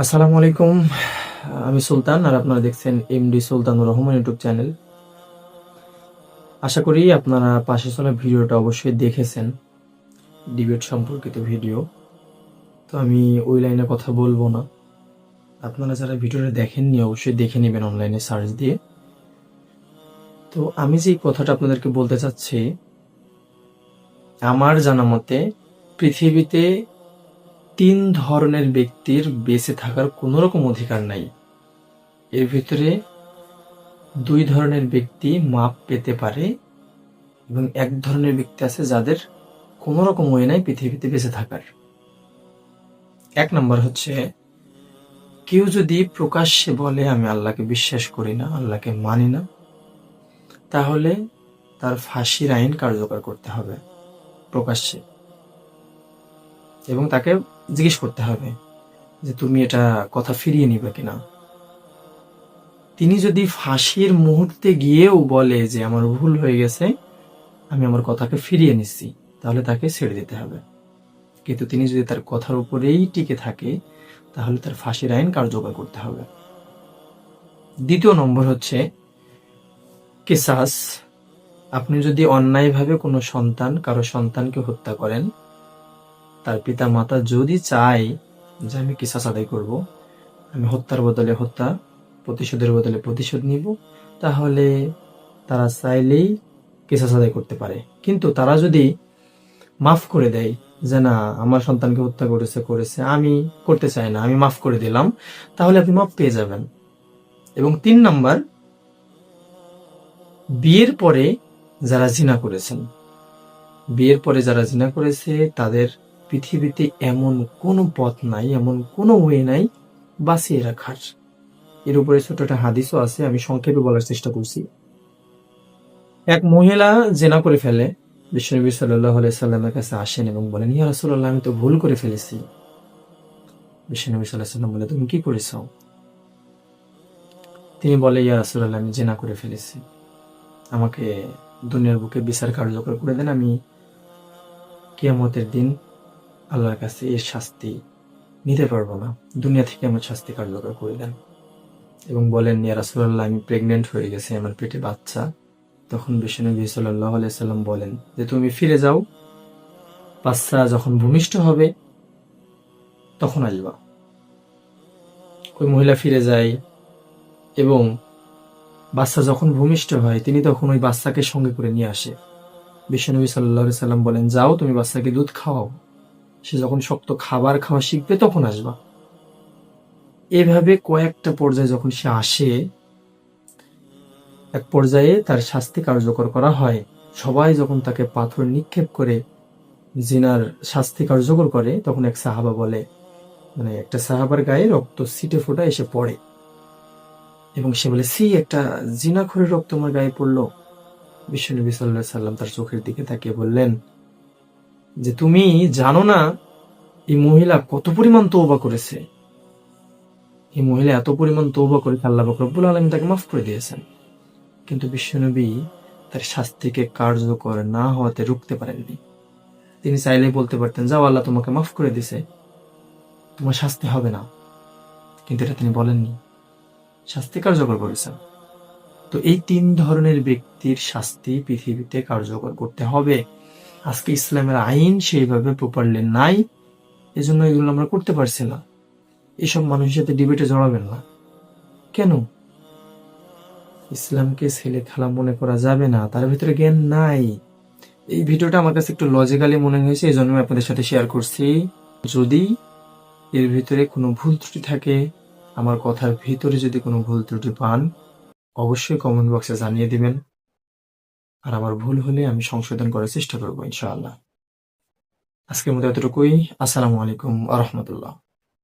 আসসালামু আলাইকুম। আমি সুলতান আর আপনারা দেখছেন MD Sultanur Rahman YouTube channel. আশা করি আপনারা পাশে চলা ভিডিওটা অবশ্যই দেখেছেন ডিবেট সম্পর্কিত ভিডিও। তো আমি ওই লাইনে কথা বলব না। আপনারা যারা ভিডিওটা দেখেননি, অবশ্যই দেখে নেবেন অনলাইনে সার্চ দিয়ে। তো আমি যে কথাটা আপনাদেরকে বলতে চাচ্ছি, আমার জানা মতে পৃথিবীতে তিন ধরনের ব্যক্তির বেঁচে থাকার কোনো রকম অধিকার নাই। এর ভিতরে দুই ধরনের ব্যক্তি মাপ পেতে পারে এবং এক ধরনের ব্যক্তি আছে যাদের কোনো রকম ওয়ে নাই পৃথিবীতে বেঁচে থাকার। এক নম্বর হচ্ছে, কেউ যদি প্রকাশ্যে বলে, আমি আল্লাহকে বিশ্বাস করি না, আল্লাহকে মানি না, তাহলে তার ফাঁসির আইন কার্যকর করতে হবে প্রকাশ্যে। এবং তাকে জিজ্ঞেস করতে হবে যে, তুমি এটা কথা ফিরিয়ে নিবে কিনা? তিনি যদি ফাঁসির মুহূর্তে গিয়েও বলে যে, আমার ভুল হয়ে গেছে, আমি আমার কথাকে ফিরিয়ে নিচ্ছি, তাহলে তাকে ছেড়ে দিতে হবে। কিন্তু তিনি যদি তার কথার উপরেই টিকে থাকে, তাহলে তার ফাঁসির আইন কার্যকর করতে হবে। দ্বিতীয় নম্বর হচ্ছে, কেসাস, আপনি যদি অন্যায়ভাবে কোনো সন্তান, কারও সন্তানকে হত্যা করেন তার পিতা মাতা যদি চায় যে আমি কিসাস আদায় করব, আমি হত্যার বদলে হত্যা, প্রতিশোধের বদলে প্রতিশোধ নিব, তাহলে তারা চাইলেই কিসাস আদায় করতে পারে। কিন্তু তারা যদি মাফ করে দেয় যে না, আমার সন্তানকে হত্যা করেছে করেছে, আমি করতে চাই না, আমি মাফ করে দিলাম, তাহলে আপনি মাফ পেয়ে যাবেন। এবং তিন নাম্বার, বিয়ের পরে যারা জিনা করেছেন, বিয়ের পরে যারা জিনা করেছে, তাদের পৃথিবীতে এমন কোনো পথ নাই, এমন কোনো ওয়ে নাই বাঁচিয়ে রাখার। এর উপরে ছোট একটা হাদিসও আছে, আমি সংক্ষেপে বলার চেষ্টা করছি। এক মহিলা জেনা করে ফেলে, বিশ্বনবী সাল্লাহ সাল্লামের কাছে আসেন এবং বলেন, ইয়া রাসুল্লাহ আমি তো ভুল করে ফেলেছি। বিশ্বনবী সাল্লাহ সাল্লাম বলে, তুমি কি করেছ? তিনি বলে, ইয়া রাসুল্লাহ আমি জেনা করে ফেলেছি। আমাকে দুনিয়ার বুকে বিচার কার্যকর করে দেন। আমি কিয়ামতের দিন আল্লাহর কাছে এর শাস্তি নিতে পারব না। দুনিয়া থেকে আমার শাস্তি কার্যকর করে দেন এবং বলেন, ইয়া রাসুল্লাহ আমি প্রেগনেন্ট হয়ে গেছে, আমার পেটে বাচ্চা। তখন বিষ্ণুনবী সাল্লাহ সাল্লাম বলেন, যে তুমি ফিরে যাও, বাচ্চা যখন ভূমিষ্ঠ হবে, তখন আসবা। ওই মহিলা ফিরে যায় এবং বাচ্চা যখন ভূমিষ্ঠ হয়, তিনি তখন ওই বাচ্চাকে সঙ্গে করে নিয়ে আসে। বিশ্বনবী সাল্লাহ সাল্লাম বলেন, যাও, তুমি বাচ্চাকে দুধ খাওয়াও। সে যখন শক্ত খাবার খাওয়া শিখবে, তখন আসবা। এভাবে কয়েকটা পর্যায়ে যখন সে আসে, এক পর্যায়ে তার শাস্তি কার্যকর করা হয়। সবাই যখন তাকে পাথর নিক্ষেপ করে জিনার শাস্তি কার্যকর করে, তখন এক সাহাবা বলে মানে একটা সাহাবার গায়ে রক্ত সিটে ফোটা এসে পড়ে। এবং সে বলে সি একটা জিনা করে রক্ত আমার গায়ে পড়ল। বিশ্বনবী সাল্লাহ সাল্লাম তার চোখের দিকে তাকিয়ে বললেন যে তুমি জানো না এই মহিলা কত পরিমাণ তৌবা করেছে? এই মহিলা এত পরিমাণ তৌবা করে আল্লাহ রব্বুল আলম তাকে মাফ করে দিয়েছেন। কিন্তু বিশ্বনবী তার শাস্তিকে কার্যকর না হওয়াতে রুখতে পারেননি। তিনি চাইলেই বলতে পারতেন, যাও, আল্লাহ তোমাকে মাফ করে দিছে। তোমার শাস্তি হবে না। কিন্তু এটা তিনি বলেননি। শাস্তি কার্যকর করেছেন। তো এই তিন ধরনের ব্যক্তির শাস্তি পৃথিবীতে কার্যকর করতে হবে। আজকে ইসলামের আইন সেইভাবে প্রপারলি নাই, এজন্য এগুলো আমরা করতে পারছি না। এসব মানুষের সাথে ডিবেটে জড়াবেন না। কেন? ইসলামকে ছেলে খেলা মনে করা যাবে না, তার ভিতরে জ্ঞান নাই। এই ভিডিওটা আমার কাছে একটু লজিক্যালি মনে হয়েছে, এই জন্য আপনাদের সাথে শেয়ার করছি। যদি এর ভিতরে কোনো ভুল ত্রুটি থাকে, আমার কথার ভিতরে যদি কোনো ভুল ত্রুটি পান, অবশ্যই কমেন্ট বক্সে জানিয়ে দিবেন। আর আমার ভুল হলে আমি সংশোধন করার চেষ্টা করব, ইনশাআল্লাহ। আজকের মতো এতটুকুই। আসসালামু আলাইকুম আ রহমতুল্লাহ।